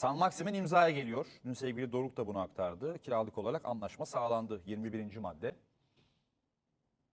San Maximin imzaya geliyor. Dün sevgili Doruk da bunu aktardı. Kiralık olarak anlaşma sağlandı. 21. madde.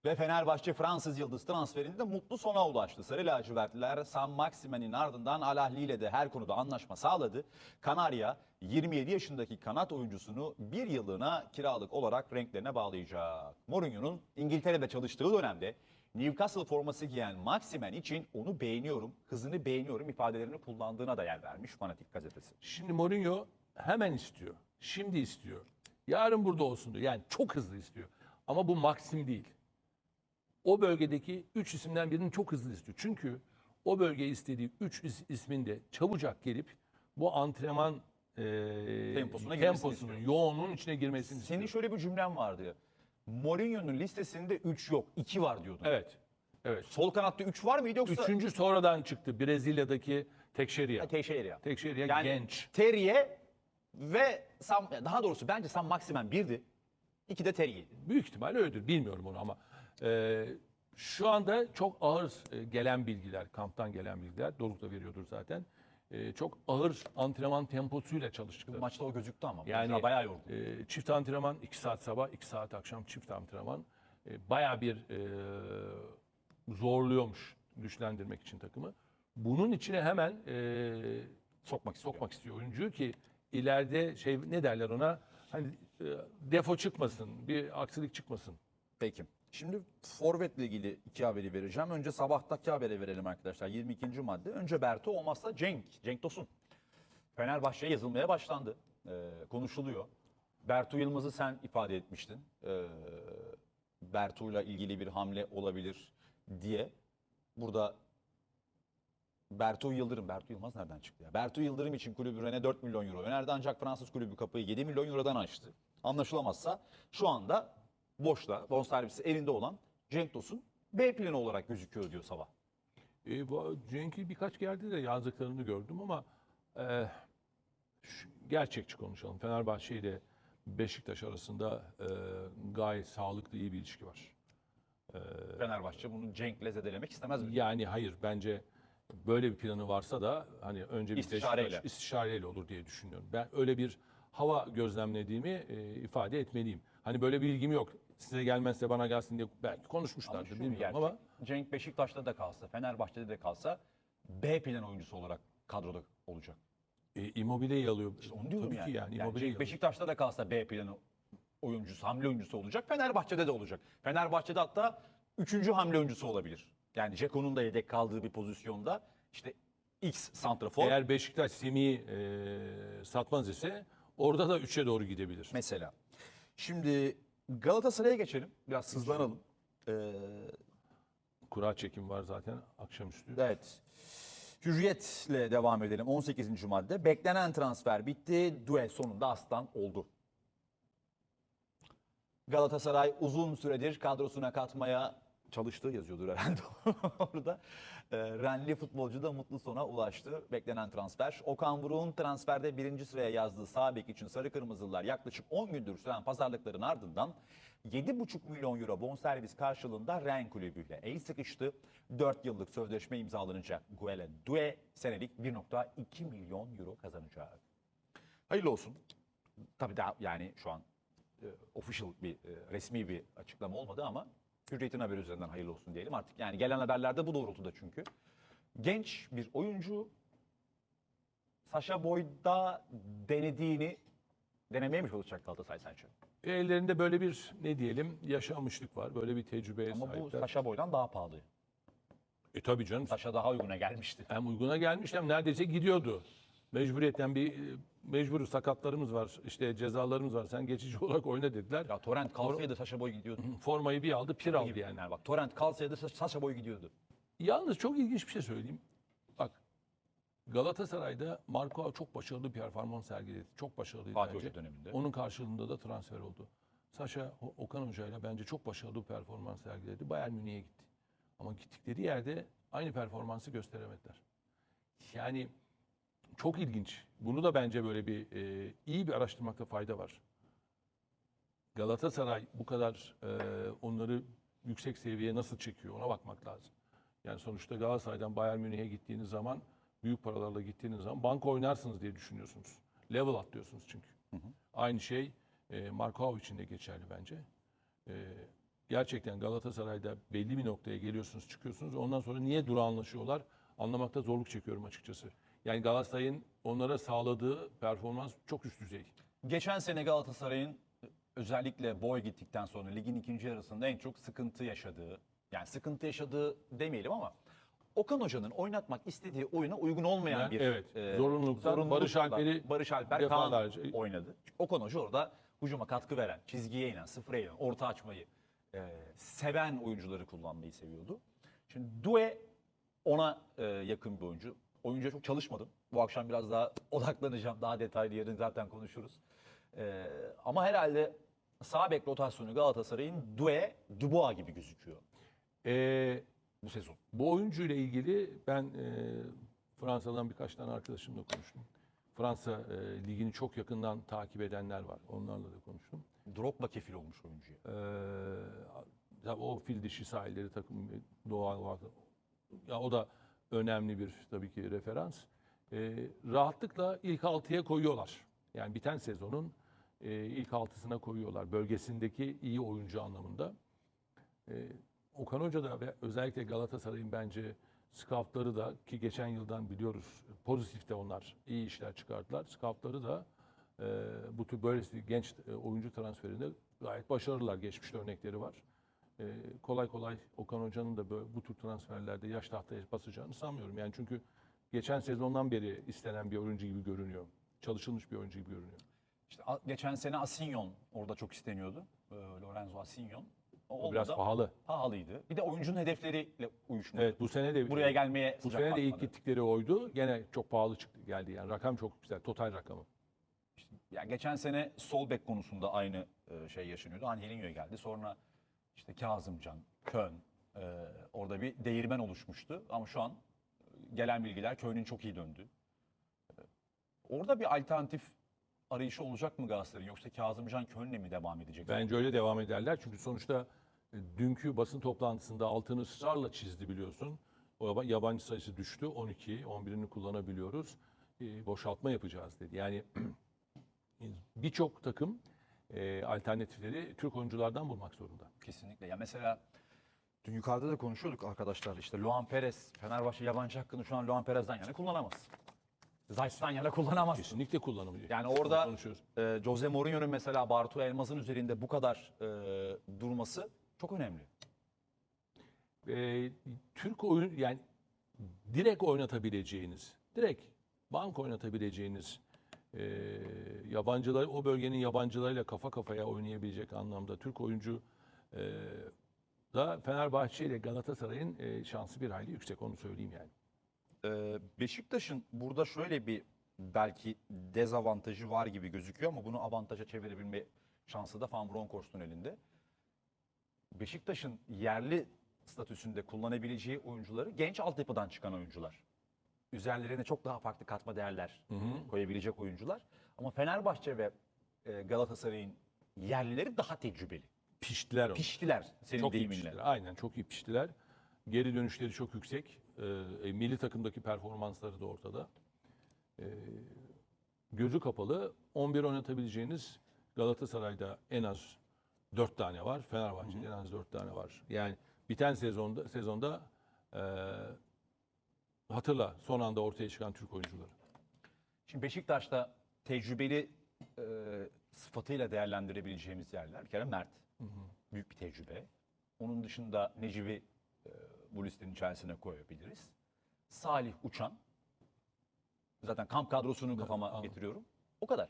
Ve Fenerbahçe Fransız Yıldız transferinde mutlu sona ulaştı. Sarı lacivertliler San Maximin'in ardından Al Ahly ile de her konuda anlaşma sağladı. Kanarya 27 yaşındaki kanat oyuncusunu bir yıllığına kiralık olarak renklerine bağlayacak. Mourinho'nun İngiltere'de çalıştığı dönemde Newcastle forması giyen Maximen için onu beğeniyorum, hızını beğeniyorum ifadelerini kullandığına da yer vermiş Fanatik gazetesi. Şimdi Mourinho hemen istiyor. Şimdi istiyor. Yarın burada olsun diyor. Yani çok hızlı istiyor. Ama bu Maxim değil. O bölgedeki 3 isimden birini çok hızlı istiyor. Çünkü o bölgeye istediği 3 ismin de çabucak gelip bu antrenman e, Temposuna temposunun, yoğunluğun içine girmesini Senin istiyor. şöyle bir cümlen vardı. Mourinho'nun listesinde 3 yok, 2 var diyordun. Evet. Evet. Sol kanatta 3 var mıydı yoksa? Üçüncü sonradan çıktı Brezilya'daki Tekşeriya. Teixeira. Tekşeriya Yani genç. Terrier ve Sam, daha doğrusu bence Sam Maximen birdi. İki de Terrier'di. Büyük ihtimal öyledir. Bilmiyorum onu ama e, şu anda çok ağır e, gelen bilgiler, kamptan gelen bilgiler, Doruk da veriyordur zaten. E, çok ağır antrenman temposuyla çalıştıkları. Maçta o gözüktü ama. Yani Yani bayağı yorgun. e, çift antrenman 2 saat sabah, 2 saat akşam çift antrenman. E, bayağı bir e, zorluyormuş güçlendirmek için takımı. Bunun içine hemen e, Sokmak istiyor. sokmak istiyor oyuncuyu ki ileride şey ne derler ona hani e, defo çıkmasın, bir aksilik çıkmasın. Peki. Şimdi forvetle ilgili iki haberi vereceğim. Önce sabahtaki haberi verelim arkadaşlar. 22. madde. Önce Berto olmazsa Cenk. Cenk Tosun. Fenerbahçe'ye yazılmaya başlandı. Ee, konuşuluyor. Bertu Yılmaz'ı sen ifade etmiştin. Ee, Bertu'yla ilgili bir hamle olabilir diye. Burada Bertu Yıldırım, Bertu Yılmaz nereden çıktı ya? Bertu Yıldırım için kulübü Rennes 4 milyon euro önerdi ancak Fransız kulübü kapıyı 7 milyon eurodan açtı. Anlaşılamazsa şu anda boşta, bonservisi elinde olan Cenk Tosun B planı olarak gözüküyor diyor sabah. E, bu Cenk'i birkaç yerde de yazdıklarını gördüm ama e, şu- gerçekçi konuşalım. Fenerbahçe ile Beşiktaş arasında e, gayet sağlıklı iyi bir ilişki var. Fenerbahçe bunu Cenk'le zedelemek istemez mi? Yani hayır bence böyle bir planı varsa da hani önce bir İstişareyle. Beşiktaş istişareyle olur diye düşünüyorum. Ben öyle bir hava gözlemlediğimi e, ifade etmeliyim. Hani böyle bir ilgim yok. Size gelmezse bana gelsin diye belki Ama konuşmuşlardır şu bir bilmiyorum gerçek. ama Cenk Beşiktaş'ta da kalsa, Fenerbahçe'de de kalsa B plan oyuncusu olarak kadroda olacak. e, Immobile'yi alıyor. Onu diyorum Tabii yani. ki yani, Yani Cenk alıyor. Beşiktaş'ta da kalsa B planı oyuncusu, hamle oyuncusu olacak. Fenerbahçe'de de olacak. Fenerbahçe'de hatta üçüncü hamle oyuncusu olabilir. Yani Ceko'nun da yedek kaldığı bir pozisyonda işte X santrafor Eğer Beşiktaş Semih'i e, satmaz ise orada da 3'e doğru gidebilir. mesela. Şimdi Galatasaray'a geçelim. Biraz hızlanalım. Ee, Kura çekim var zaten akşamüstü. evet. Hürriyetle devam edelim. 18. madde. Beklenen transfer bitti. Due sonunda aslan oldu. Galatasaray uzun süredir kadrosuna katmaya çalıştığı yazıyordur herhalde orada. Ee, Renli futbolcu da mutlu sona ulaştı. Beklenen transfer. Okan Buruk'un transferde birinci sıraya yazdığı sağ bek için Sarı Kırmızılılar yaklaşık 10 gündür süren pazarlıkların ardından 7,5 milyon euro bonservis karşılığında Ren kulübüyle el sıkıştı. 4 yıllık sözleşme imzalanacak Guele Due senelik 1.2 milyon euro kazanacak. Hayırlı olsun. Tabii daha yani şu an e, official bir e, resmi bir açıklama olmadı ama Hürriyet'in haberi üzerinden hayırlı olsun diyelim artık. Yani gelen haberlerde bu doğrultuda çünkü. Genç bir oyuncu Sasha Boyd'a denediğini denemeye mi çalışacak Galatasaray sence? Ellerinde böyle bir ne diyelim yaşanmışlık var. Böyle bir tecrübeye Ama bu sahipler. Sasha Boy'dan daha pahalı. E tabii canım. Sasha daha uyguna gelmişti. Hem uyguna gelmiş hem neredeyse gidiyordu. Mecburiyetten bir mecburi sakatlarımız var. işte cezalarımız var. Sen geçici olarak oyna dediler. Ya Torrent kalsaydı Sasha Boy gidiyordu. Formayı bir aldı, pir aldı yani. Yani bak Torrent kalsaydı Sasha Boy gidiyordu. Yalnız çok ilginç bir şey söyleyeyim. Bak Galatasaray'da Marco çok başarılı bir performans sergiledi. Çok başarılıydı Fatih bence. Hoca döneminde. Onun karşılığında da transfer oldu. Saşa Okan Hoca ile bence çok başarılı bir performans sergiledi. Bayern Münih'e gitti. Ama gittikleri yerde aynı performansı gösteremediler. Yani çok ilginç. Bunu da bence böyle bir e, iyi bir araştırmakta fayda var. Galatasaray bu kadar e, onları yüksek seviyeye nasıl çekiyor ona bakmak lazım. Yani sonuçta Galatasaray'dan Bayern Münih'e gittiğiniz zaman büyük paralarla gittiğiniz zaman banka oynarsınız diye düşünüyorsunuz. Level atlıyorsunuz çünkü. Aynı şey e, Markov için de geçerli bence. E, gerçekten Galatasaray'da belli bir noktaya geliyorsunuz, çıkıyorsunuz. Ondan sonra niye durağanlaşıyorlar anlamakta zorluk çekiyorum açıkçası. Yani Galatasaray'ın onlara sağladığı performans çok üst düzey. Geçen sene Galatasaray'ın özellikle boy gittikten sonra ligin ikinci yarısında en çok sıkıntı yaşadığı, yani sıkıntı yaşadığı demeyelim ama Okan Hoca'nın oynatmak istediği oyuna uygun olmayan Ya, bir evet, e, zorunluluktan zorunlulukla Barış Alper'i Barış Alper Kaan oynadı. Okan Hoca orada hücuma katkı veren, çizgiye inen, sıfıra inen, orta açmayı e, seven oyuncuları kullanmayı seviyordu. Şimdi Due ona e, yakın bir oyuncu. Oyuncuya çok çalışmadım. Bu akşam biraz daha odaklanacağım. Daha detaylı yarın zaten konuşuruz. E, ama herhalde sağ bek rotasyonu Galatasaray'ın Due, Dubois gibi gözüküyor E, bu sezon. Bu oyuncuyla ilgili ben e, Fransa'dan birkaç tane arkadaşımla konuştum. Fransa e, ligini çok yakından takip edenler var. Onlarla da konuştum. Drogba kefil olmuş oyuncuya. E, tabii o fil dişi sahilleri takım doğal olarak ya o da önemli bir tabii ki referans. E, rahatlıkla ilk altıya koyuyorlar. Yani biten sezonun e, ilk altısına koyuyorlar. Bölgesindeki iyi oyuncu anlamında. E, Okan Hoca da ve özellikle Galatasaray'ın bence scoutları da ki geçen yıldan biliyoruz pozitif de onlar iyi işler çıkarttılar. Scoutları da e, bu tür böylesi genç e, oyuncu transferinde gayet başarılılar. Geçmişte örnekleri var. E, kolay kolay Okan Hoca'nın da böyle, bu tür transferlerde yaş tahtaya basacağını sanmıyorum. Yani çünkü geçen sezondan beri istenen bir oyuncu gibi görünüyor. Çalışılmış bir oyuncu gibi görünüyor. İşte geçen sene Asinyon orada çok isteniyordu. Ee, Lorenzo Asinyon. O O biraz pahalı. pahalıydı. Bir de oyuncunun hedefleriyle uyuşmadı. Evet bu sene de Buraya gelmeye bu sene de ilk gittikleri oydu. Gene çok pahalı çıktı geldi yani. Rakam çok güzel. Total rakamı. Ya geçen sene sol bek konusunda aynı e, şey yaşanıyordu. Angelinho'ya geldi. Sonra işte Kazımcan, Kön, e, orada bir değirmen oluşmuştu. Ama şu an gelen bilgiler Kön'ün çok iyi döndü. E, Orada bir alternatif arayışı olacak mı Galatasaray'ın yoksa Kazımcan Kön'le mi devam edecek? Bence öyle devam ederler. Çünkü sonuçta e, dünkü basın toplantısında altını ısrarla çizdi biliyorsun. O yaba- yabancı sayısı düştü. 12, 11'ini kullanabiliyoruz. E, boşaltma yapacağız dedi. Yani birçok takım e, alternatifleri Türk oyunculardan bulmak zorunda. Kesinlikle. Ya mesela dün yukarıda da konuşuyorduk arkadaşlar. İşte Luan Perez, Fenerbahçe yabancı hakkını şu an Luan Perez'den yana kullanamaz. Zayt'tan yana kullanamaz. Kesinlikle kullanılıyor. Yani orada e, Jose Mourinho'nun mesela Bartu Elmaz'ın üzerinde bu kadar e, durması çok önemli. e, Türk oyun yani direkt oynatabileceğiniz, direkt bank oynatabileceğiniz e, yabancılar o bölgenin yabancılarıyla kafa kafaya oynayabilecek anlamda Türk oyuncu e, da Fenerbahçe ile Galatasaray'ın e, şansı bir hayli yüksek onu söyleyeyim yani. Ee, Beşiktaş'ın burada şöyle bir belki dezavantajı var gibi gözüküyor ama bunu avantaja çevirebilme şansı da Van Bronckhorst'un elinde. Beşiktaş'ın yerli statüsünde kullanabileceği oyuncuları genç altyapıdan çıkan oyuncular. Üzerlerine çok daha farklı katma değerler koyabilecek oyuncular. Ama Fenerbahçe ve e, Galatasaray'ın yerlileri daha tecrübeli. Piştiler onu. Piştiler senin çok deyiminle. piştiler. Aynen çok iyi piştiler. Geri dönüşleri çok yüksek. Ee, e, milli takımdaki performansları da ortada. Ee, gözü kapalı 11 oynatabileceğiniz Galatasaray'da en az 4 tane var. Fenerbahçe'de en az 4 tane var. Yani biten sezonda sezonda e, hatırla son anda ortaya çıkan Türk oyuncuları. Şimdi Beşiktaş'ta tecrübeli e, sıfatıyla değerlendirebileceğimiz yerler. Bir kere Mert. Büyük bir tecrübe. Onun dışında Necip'i e, bu listenin içerisine koyabiliriz. Salih Uçan. Zaten kamp kadrosunu kafama anladım. getiriyorum. O kadar.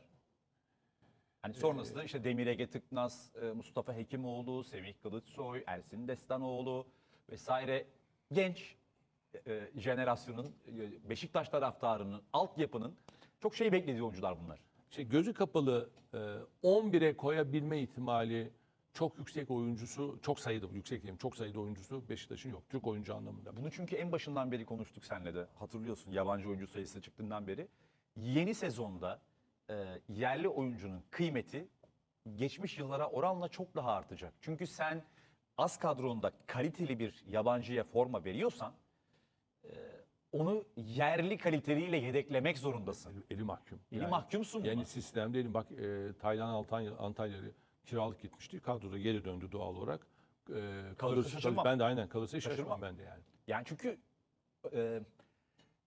Hani sonrasında işte Demir Ege Tıknaz, e, Mustafa Hekimoğlu, Semih Kılıçsoy, Ersin Destanoğlu vesaire genç e, jenerasyonun, e, Beşiktaş taraftarının, altyapının çok şey beklediği oyuncular bunlar. İşte gözü kapalı e, 11'e koyabilme ihtimali çok yüksek oyuncusu, çok sayıda yüksek diyeyim, çok sayıda oyuncusu Beşiktaş'ın yok. Türk oyuncu anlamında. Bunu çünkü en başından beri konuştuk seninle de hatırlıyorsun yabancı oyuncu sayısı çıktığından beri. Yeni sezonda e, yerli oyuncunun kıymeti geçmiş yıllara oranla çok daha artacak. Çünkü sen az kadronda kaliteli bir yabancıya forma veriyorsan onu yerli kaliteliyle yedeklemek zorundasın. Eli, eli mahkum. Eli mahkumsun Yani buna. sistemde elim bak e, Taylan Antalya, Antalya'ya kiralık gitmişti. Kadroda geri döndü doğal olarak. E, kalırsa, şaşırmam. ben de aynen kalırsa Şaşırmam. şaşırmam ben de yani. Yani çünkü e,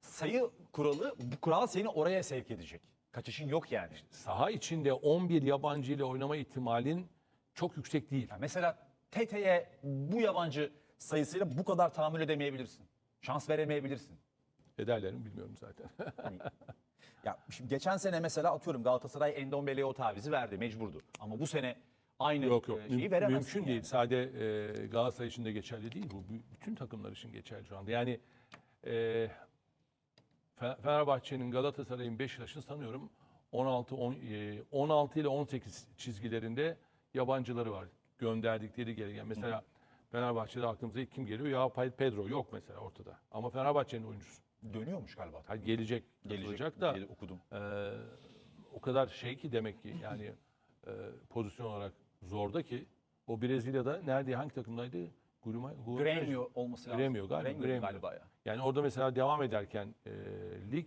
sayı kuralı bu kural seni oraya sevk edecek. Kaçışın yok yani. Saha içinde 11 yabancı ile oynama ihtimalin çok yüksek değil. Yani mesela TT'ye bu yabancı sayısıyla bu kadar tahammül edemeyebilirsin. Şans veremeyebilirsin. Ederler mi bilmiyorum zaten. Hani, ya şimdi geçen sene mesela atıyorum Galatasaray Endombele'ye o tavizi verdi mecburdu. Ama bu sene aynı yok yok e, şeyi veremezsin. mümkün yani. değil. Sade e, Galatasaray için de geçerli değil bu. Bütün takımlar için geçerli şu anda. Yani e, Fe- Fenerbahçe'nin Galatasaray'ın Beşiktaş'ın sanıyorum 16 on- e, 16 ile 18 çizgilerinde yabancıları var. Gönderdikleri gereken. Mesela Fenerbahçe'de aklımıza ilk kim geliyor? Ya Pedro yok mesela ortada. Ama Fenerbahçe'nin oyuncusu. Dönüyormuş galiba. Ha, gelecek, Gelecek da diye okudum. e, o kadar şey ki demek ki yani e, pozisyon olarak zorda ki o Brezilya'da nerede hangi takımdaydı? Guruma- Grêmio olması lazım. Grêmio galiba, Grêmio Grêmio. galiba ya. Yani orada mesela devam ederken e, lig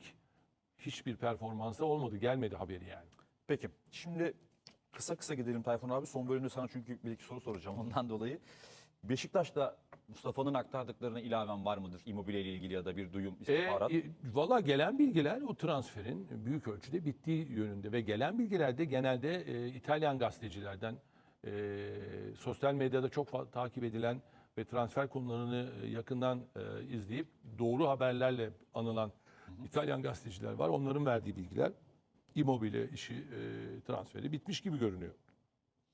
hiçbir performansta olmadı. Gelmedi haberi yani. Peki şimdi kısa kısa gidelim Tayfun abi. Son bölümde sana çünkü bir iki soru soracağım ondan dolayı. Beşiktaş'ta Mustafa'nın aktardıklarına ilaven var mıdır? Immobile ile ilgili ya da bir duyum, E, istihbarat. e, Valla gelen bilgiler o transferin büyük ölçüde bittiği yönünde ve gelen bilgiler de genelde e, İtalyan gazetecilerden e, sosyal medyada çok takip edilen ve transfer konularını e, yakından e, izleyip doğru haberlerle anılan İtalyan gazeteciler var. Onların verdiği bilgiler Immobile işi e, transferi bitmiş gibi görünüyor.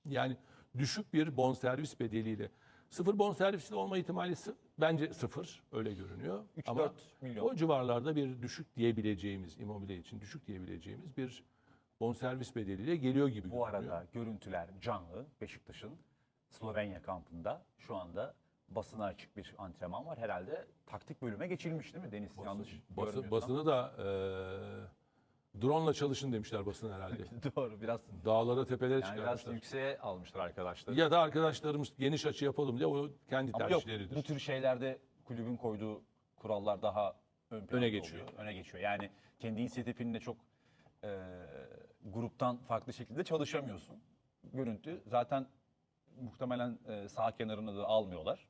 Yani düşük bir bonservis bedeliyle sıfır bonservisli olma ihtimali bence sıfır öyle görünüyor. 3-4 Ama milyon. o civarlarda bir düşük diyebileceğimiz Immobile için düşük diyebileceğimiz bir bonservis bedeliyle geliyor gibi Bu görünüyor. arada görüntüler canlı Beşiktaş'ın Slovenya kampında şu anda basına açık bir antrenman var. Herhalde taktik bölüme geçilmiş değil mi Deniz? Yanlış Bası- görmüyorsam. basını da e, drone'la çalışın demişler basın herhalde. Doğru biraz Dağlara tepelere yani biraz çıkarmışlar. yükseğe almışlar arkadaşlar. Ya da arkadaşlarımız geniş açı yapalım diye o kendi Ama yok tercihleridir. bu tür şeylerde kulübün koyduğu kurallar daha ön planda geçiyor. oluyor, öne geçiyor. Yani kendi inisiyatifinde çok e, gruptan farklı şekilde çalışamıyorsun. Görüntü zaten muhtemelen e, sağ kenarını da almıyorlar.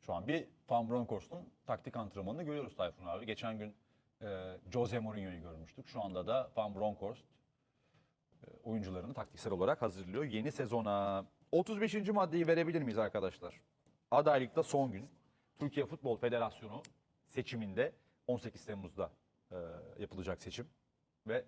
Şu an bir Van Bronckhorst'un taktik antrenmanını görüyoruz Tayfun abi. Geçen gün e, Jose Mourinho'yu görmüştük. Şu anda da Van Bronckhorst e, oyuncularını taktiksel olarak hazırlıyor yeni sezona. 35. maddeyi verebilir miyiz arkadaşlar? Adaylıkta son gün. Türkiye Futbol Federasyonu seçiminde 18 Temmuz'da e, yapılacak seçim ve